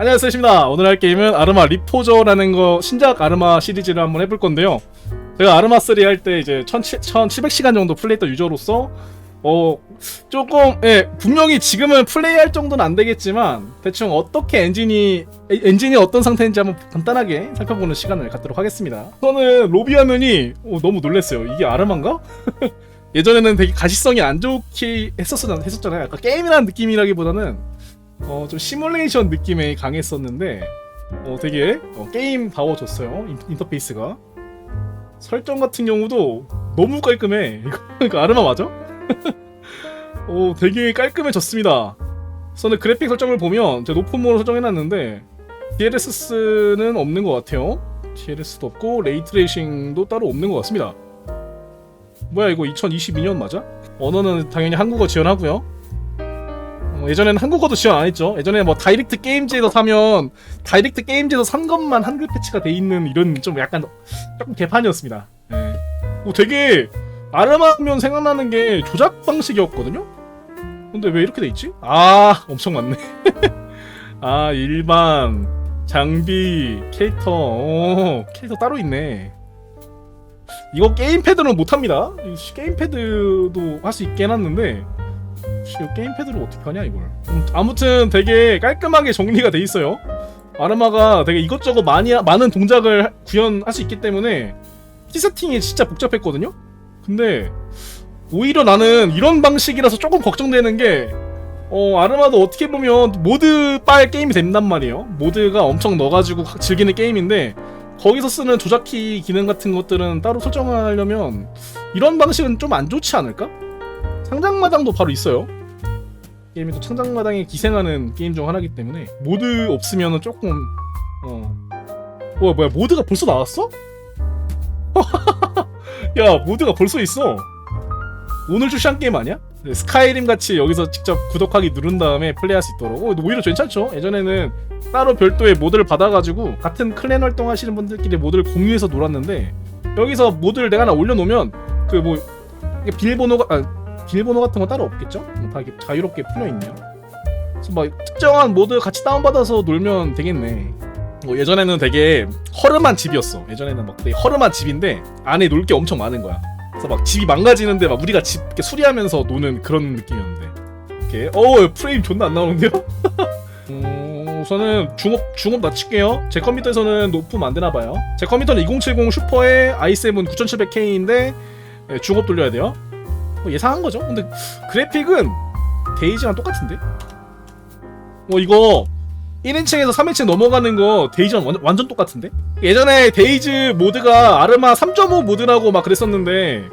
안녕하세요 십니다 오늘 할 게임은 아르마 리포저라는 거 신작 아르마 시리즈를 한번 해볼 건데요. 제가 아르마 3 할 때 이제 1700시간 정도 플레이했던 유저로서 어 조금 예 분명히 지금은 플레이할 정도는 안 되겠지만 대충 어떻게 엔진이 에- 엔진이 어떤 상태인지 한번 간단하게 살펴보는 시간을 갖도록 하겠습니다. 저는 로비 화면이 어, 너무 놀랐어요. 이게 아르마인가? 예전에는 되게 가시성이 안 좋게 했었잖아요. 약간 게임이라는 느낌이라기보다는 어, 좀 시뮬레이션 느낌이 강했었는데 어, 되게 어, 게임 다워졌어요 인, 인터페이스가. 설정 같은 경우도 너무 깔끔해. 이거 아르마 맞아? 어, 되게 깔끔해졌습니다. 저는 그래픽 설정을 보면 제가 높은 모로 설정해놨는데 DLSS는 없는 것 같아요. DLS도 없고 레이트레이싱도 따로 없는 것 같습니다. 뭐야 이거 2022년 맞아? 언어는 당연히 한국어 지원하고요 어, 예전에는 한국어도 지원 안 했죠. 예전에 뭐 다이렉트 게임즈에서 사면 다이렉트 게임즈에서 산 것만 한글 패치가 돼 있는 이런 좀 약간 조금 개판이었습니다. 예. 뭐 되게 아르마면 생각나는 게 조작 방식이었거든요. 근데 왜 이렇게 돼 있지? 아 엄청 많네. 아 일반 장비 캐릭터 오, 캐릭터 따로 있네. 이거 게임패드는 못합니다. 이 게임패드도 할 수 있게 해놨는데 씨, 이거 게임패드로 어떻게 하냐 이걸 음, 아무튼 되게 깔끔하게 정리가 돼 있어요 아르마가 되게 이것저것 많이 많은 동작을 하- 구현할 수 있기 때문에 키 세팅이 진짜 복잡했거든요 근데 오히려 나는 이런 방식이라서 조금 걱정되는 게 어, 아르마도 어떻게 보면 모드 빨 게임이 된단 말이에요 모드가 엄청 넣어가지고 가- 즐기는 게임인데 거기서 쓰는 조작키 기능 같은 것들은 따로 설정하려면 이런 방식은 좀 안 좋지 않을까? 창작마당도 바로 있어요. 게임이 또 창작마당에 기생하는 게임 중 하나이기 때문에 모드 없으면은 조금 어 뭐야 뭐야 모드가 벌써 나왔어? 야 모드가 벌써 있어. 오늘 출시한 게임 아니야? 네, 스카이림 같이 여기서 직접 구독하기 누른 다음에 플레이할 수 있도록. 어, 오히려 괜찮죠? 예전에는 따로 별도의 모드를 받아가지고 같은 클랜 활동하시는 분들끼리 모드를 공유해서 놀았는데 여기서 모드를 내가 하나 올려놓으면 그뭐 비밀번호가 아, 비밀번호 같은 건 따로 없겠죠? 음, 다 이렇게 자유롭게 풀려 있네요. 그래서 막 특정한 모드 같이 다운받아서 놀면 되겠네. 뭐 예전에는 되게 허름한 집이었어. 예전에는 막 되게 허름한 집인데 안에 놀 게 엄청 많은 거야. 그래서 막 집이 망가지는데 막 우리가 집 이렇게 수리하면서 노는 그런 느낌이었는데. 이렇게 어 프레임 존나 안 나오는데요? 음, 우선은 중업 중업 낮출게요. 제 컴퓨터에서는 높으면 안 되나 봐요. 제 컴퓨터는 2070 슈퍼의 i7 9700K인데 중업 돌려야 돼요. 뭐 예상한 거죠. 근데 그래픽은 데이지랑 똑같은데? 뭐 이거 1인칭에서 3인칭 넘어가는 거 데이지랑 완전, 완전 똑같은데? 예전에 데이즈 모드가 아르마 3.5 모드라고 막 그랬었는데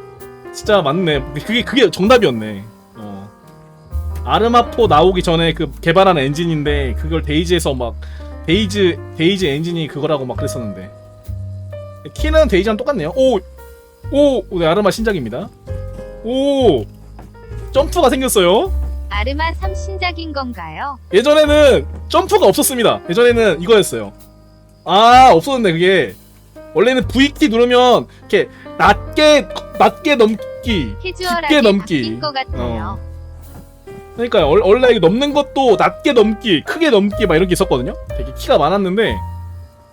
진짜 맞네. 그게 그게 정답이었네. 어. 아르마 4 나오기 전에 그 개발한 엔진인데 그걸 데이지에서 막 데이즈 데이즈 엔진이 그거라고 막 그랬었는데 키는 데이지랑 똑같네요. 오, 오, 네, 아르마 신작입니다. 오, 점프가 생겼어요. 아르마 3 신작인 건가요? 예전에는 점프가 없었습니다. 예전에는 이거였어요. 아, 없었는데 그게 원래는 V키 누르면 이렇게 낮게 낮게 넘기. 캐주얼하게 넘기. 바뀐 것 같아요. 그러니까 월- 원래 이게 넘는 것도 낮게 넘기, 크게 넘기 막 이런 게 있었거든요. 되게 키가 많았는데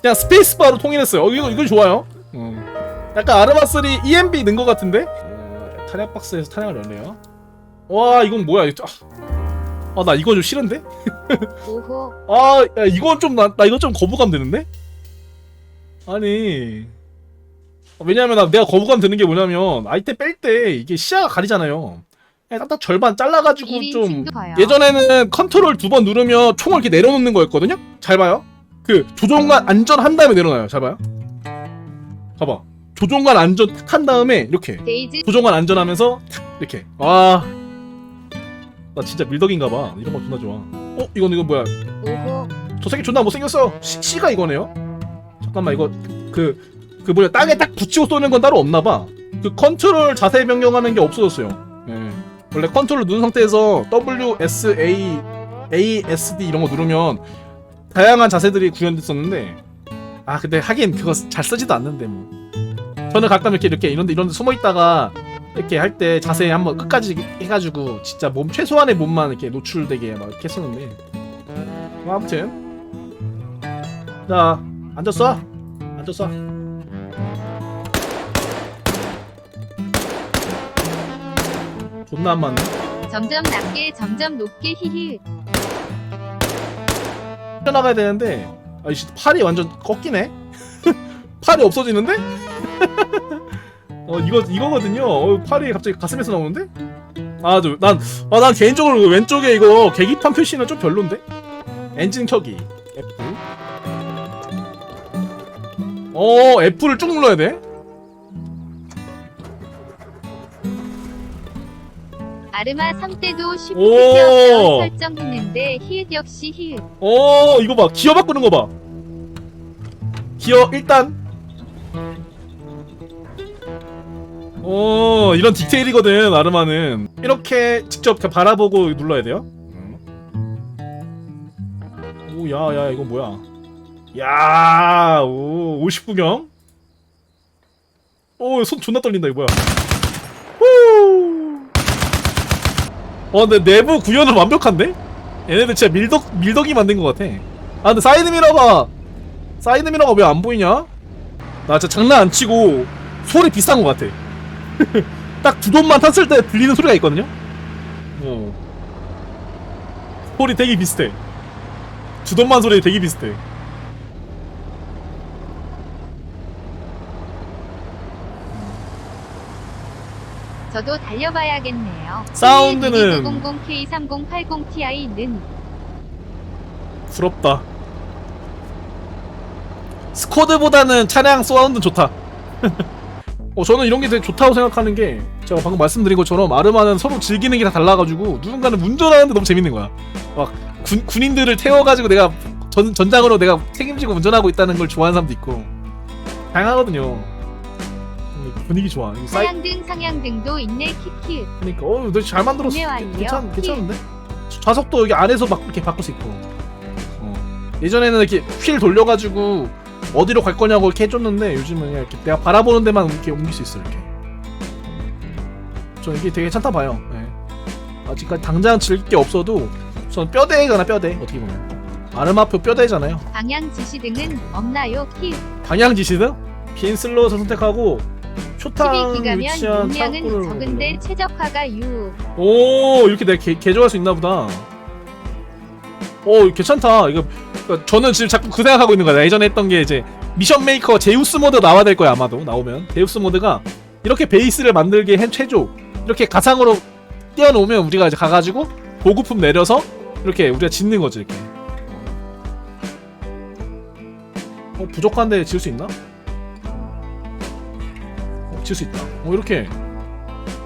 그냥 스페이스바로 통일했어요. 어, 이거 이거 좋아요. 음. 약간 아르마 3 EMB 넣은 것 같은데. 어, 탄약 박스에서 탄약을 열네요. 와, 이건 뭐야? 이거- 아, 나 이거 좀 싫은데? 오호, 아, 야, 이건 좀, 나, 나 이거 좀 거부감 드는데? 아니. 왜냐면 나, 내가 거부감 드는 게 뭐냐면, 아이템 뺄 때 이게 시야가 가리잖아요. 그냥 딱, 딱 절반 잘라가지고 좀. 1인칭도 봐요. 예전에는 컨트롤 두 번 누르면 총을 이렇게 내려놓는 거였거든요? 잘 봐요. 그, 조종관 안전 한 다음에 내려놔요. 잘 봐요. 봐봐. 조종관 안전 탁 한 다음에, 이렇게. 데이즈 조종관 안전하면서, 탁, 이렇게. 와. 나 진짜 밀덕인가 봐. 이런 거 존나 좋아. 어? 이건, 이건 뭐야? 오호, 저 새끼 존나 못생겼어. 시, C가 이거네요. 잠깐만 이거 그 그 뭐야 땅에 딱 붙이고 쏘는 건 따로 없나 봐. 그 컨트롤 자세 변경하는 게 없어졌어요. 예. 원래 컨트롤 누른 상태에서 W S A A S D 이런 거 누르면 다양한 자세들이 구현됐었는데 아 근데 하긴 그거 잘 쓰지도 않는데 뭐. 저는 가끔 이렇게 이렇게 이런 데 이런 데 숨어 있다가 이렇게 할 때 자세 한번 끝까지 해가지고 진짜 몸 최소한의 몸만 이렇게 노출되게 막 이렇게 했었는데. 뭐 아무튼. 자 앉았어. 앉았어. 존나 안 맞네. 점점 낮게 점점 높게 히히. 뛰어나가야 되는데 아이씨 팔이 완전 꺾이네? 팔이 없어지는데? 어 이거 이거거든요 어, 팔이 갑자기 가슴에서 나오는데? 아난난 아, 난 개인적으로 그 왼쪽에 이거 계기판 표시는 좀 별론데? 엔진 켜기 F 어 F를 쭉 눌러야 돼? 아르마 3때도 쉬프트 오. 키어 설정했는데 히읗 역시 히읗. 어 이거 봐 기어 바꾸는 거 봐 기어 1단 어 이런 디테일이거든 아르마는 이렇게 직접 바라보고 눌러야 돼요 오 야야 이건 뭐야 야오 59경 오손 존나 떨린다 이거 뭐야 후. 어 근데 내부 구현은 완벽한데? 얘네들 진짜 밀덕 밀덕이 만든 것 같아. 아 근데 사이드 미러가 사이드 미러가 왜 안 보이냐? 나 진짜 장난 안 치고 소리 비싼 것 같아. 딱 두 돈만 탔을 때 들리는 소리가 있거든요. 어. 소리 되게 비슷해. 두 돈만 소리 되게 비슷해. 저도 달려봐야겠네요. 사운드는- 20K3080ti는 부럽다. 스쿼드보다는 차량 사운드 좋다. 어, 저는 이런 게 되게 좋다고 생각하는 게 제가 방금 말씀드린 것처럼 아르마는 서로 즐기는 게 다 달라가지고 누군가는 운전하는데 너무 재밌는 거야. 막 군, 군인들을 태워가지고 내가 전, 전장으로 내가 책임지고 운전하고 있다는 걸 좋아하는 사람도 있고 다양하거든요. 음, 분위기 좋아. 이거 사이, 사양등 상향등도 있네 키키. 그러니까 어, 너잘 만들었어. 괜찮 괜찮은데? 좌석도 여기 안에서 막 이렇게 바꿀 수 있고. 어. 예전에는 이렇게 휠 돌려가지고 어디로 갈 거냐고 이렇게 해줬는데 요즘은 그냥 이렇게 내가 바라보는 데만 이렇게 옮길 수 있어 이렇게. 저 이게 되게 괜찮다 봐요. 예. 아직까지 당장 즐길 게 없어도 전 뼈대잖아 뼈대 어떻게 보면. 아르마표 뼈대잖아요. 방향 지시 등은 없나요 키읔. 방향 지시등 빈 슬롯을 선택하고 초탕 12기가면 위치한 창구를 적은데 최적화가 유. 오 이렇게 내가 개, 개조할 수 있나 보다 오 괜찮다 이거 그러니까 저는 지금 자꾸 그 생각하고 있는 거야 예전에 했던 게 이제 미션 메이커 제우스 모드 나와야 될 거야 아마도. 나오면. 제우스 모드가 이렇게 베이스를 만들게 한 최조. 이렇게 가상으로 띄워놓으면 우리가 이제 가가지고 보급품 내려서 이렇게 우리가 짓는 거지 이렇게. 어 부족한데 지을 수 있나? 어, 지을 수 있다. 어 이렇게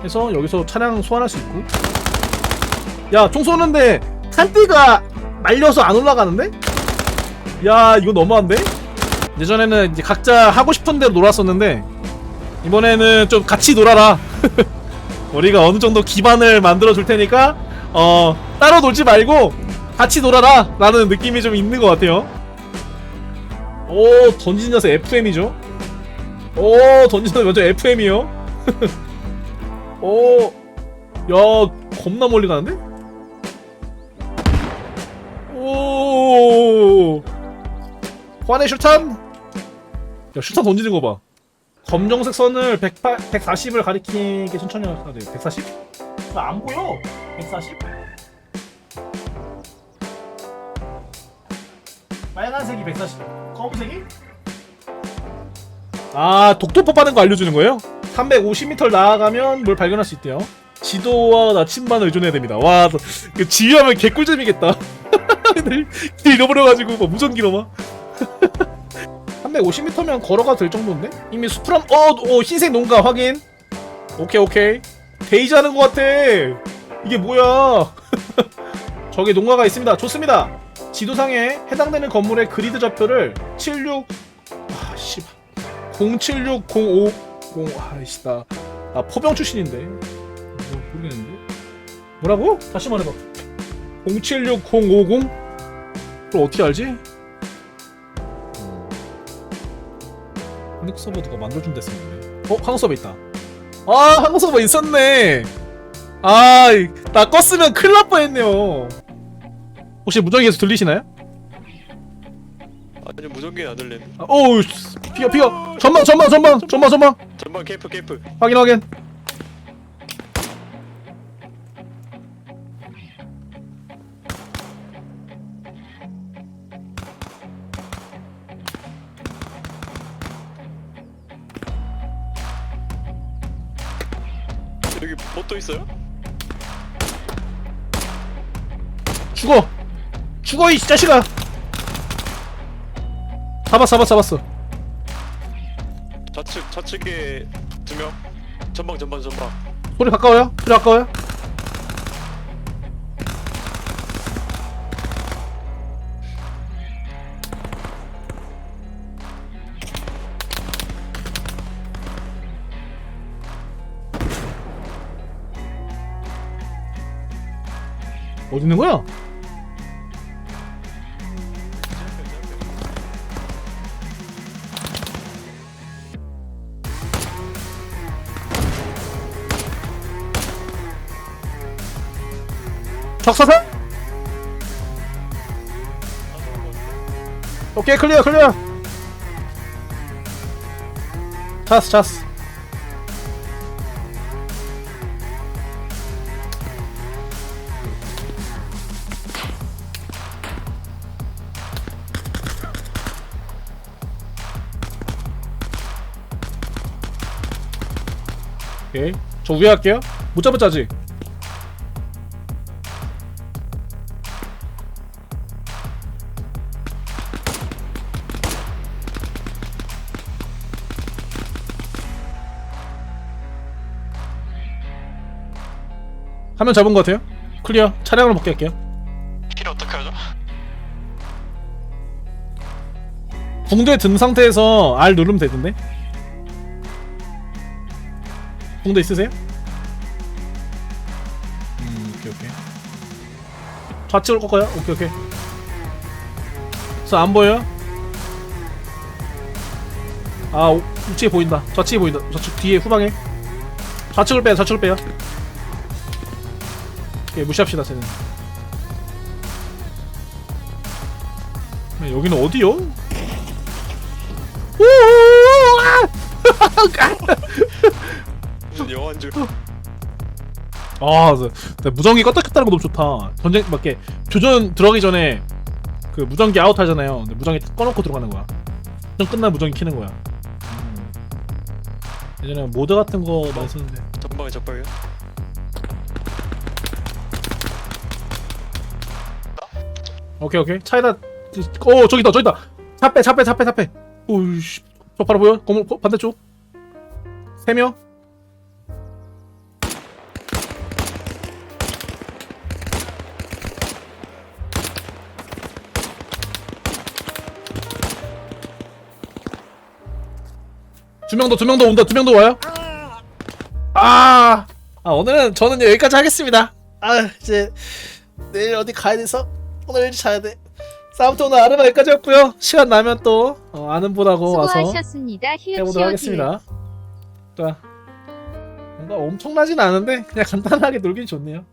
해서 여기서 차량 소환할 수 있고. 야 총 쏘는데 탄띠가 말려서 안 올라가는데? 야 이거 너무한데? 예전에는 이제 각자 하고 싶은 대로 놀았었는데 이번에는 좀 같이 놀아라. 우리가 어느 정도 기반을 만들어 줄 테니까 어 따로 놀지 말고 같이 놀아라. 라는 느낌이 좀 있는 것 같아요. 오 던지는 자세 FM이죠? 오 던지는 자세 완전 FM이요? 오, 야, 겁나 멀리 가는데? 오, 환의 슈탄? 야, 슈탄 던지는 거 봐. 검정색 선을 108, 140을 가리키게 천천히 해야 돼. 140? 나 안 보여. 140? 빨간색이 140. 검은색이? 아, 독도법 하는 거 알려주는 거예요? 350m 나아가면 뭘 발견할 수 있대요. 지도와 나침반을 의존해야 됩니다. 와, 너- 그 지휘하면 개꿀잼이겠다. 길 잃어버려가지고 뭐 무전기로 막. 350m면 걸어가도 될 정도인데? 이미 수프람, 어, 어, 흰색 농가 확인. 오케이, 오케이. 데이지 하는 것 같아. 이게 뭐야. 저기 농가가 있습니다. 좋습니다. 지도상에 해당되는 건물의 그리드 좌표를 76, 아, 씨. 07605 0 아이씨 나, 나 포병 출신인데 뭐, 모르겠는데 뭐라고? 다시 말해봐 076050? 그걸 어떻게 알지? 한국 서버 누가 만들어준 데쓰는데 어? 한국 서버 있다. 아 한국 서버 있었네. 아나 껐으면 큰일 날 뻔했네요. 혹시 무전기에서 들리시나요? 아니 무전기 안 들리네 아, 피어 피어 전방 전방 전방 전방 전방. 전방 캠프 캠프. 확인 확인 뭣도 있어요? 죽어 죽어 이 자식아 잡았어 잡았어 잡았어 좌측 좌측에 두명 전방 전방 전방 소리 가까워요? 소리 가까워요? 어디 있는 거야? 적사살? 오케이 클리어 클리어 차스 차스 오케이. 저 위에 할게요. 못 잡았지 아직 화면 잡은 것 같아요? 클리어. 차량으로 복귀할게요. 킬 어떻게 하죠? 붕대 든 상태에서 R 누르면 되던데 붕대 있으세요? 음 오케이 오케이 좌측을 꺾어요? 오케이 오케이 저안 보여요? 아 우- 우측에 보인다 좌측에 보인다 좌측 뒤에 후방에 좌측을 빼요 좌측을 빼요 오케이 무시합시다 쟤는 네, 여기는 어디요? 우우우우우아! 무슨 영화인 줄 아, 그, 그 무전기 껐다 켰다는 거 너무 좋다. 전쟁 막 이렇게 교전 들어가기 전에 그 무전기 아웃 하잖아요. 근데 무전기 딱 꺼놓고 들어가는 거야. 전 끝나 무전기 켜는 거야. 음. 예전에 모드 같은 거 많이 쓰는데. 전방에 적발이야 오케이 오케이 차에다 어 저기 있다 저기 있다 차빼 차빼 차빼 차빼 오이씨 저 바로 보여 건물 거- 반대쪽 세명 두명 더 두 명 더 온다 두 명 더 와요 아, 아 오늘은 저는 여기까지 하겠습니다 아 이제 내일 어디 가야 돼서 오늘 일찍 자야 돼. 싸움부터 오늘 아르바 여기까지였고요. 시간 나면 또 어, 아는 분하고 와서 수고하셨습니다. 해보도록 히읗 하겠습니다. 자, 뭔가 엄청나진 않은데 그냥 간단하게 놀긴 좋네요.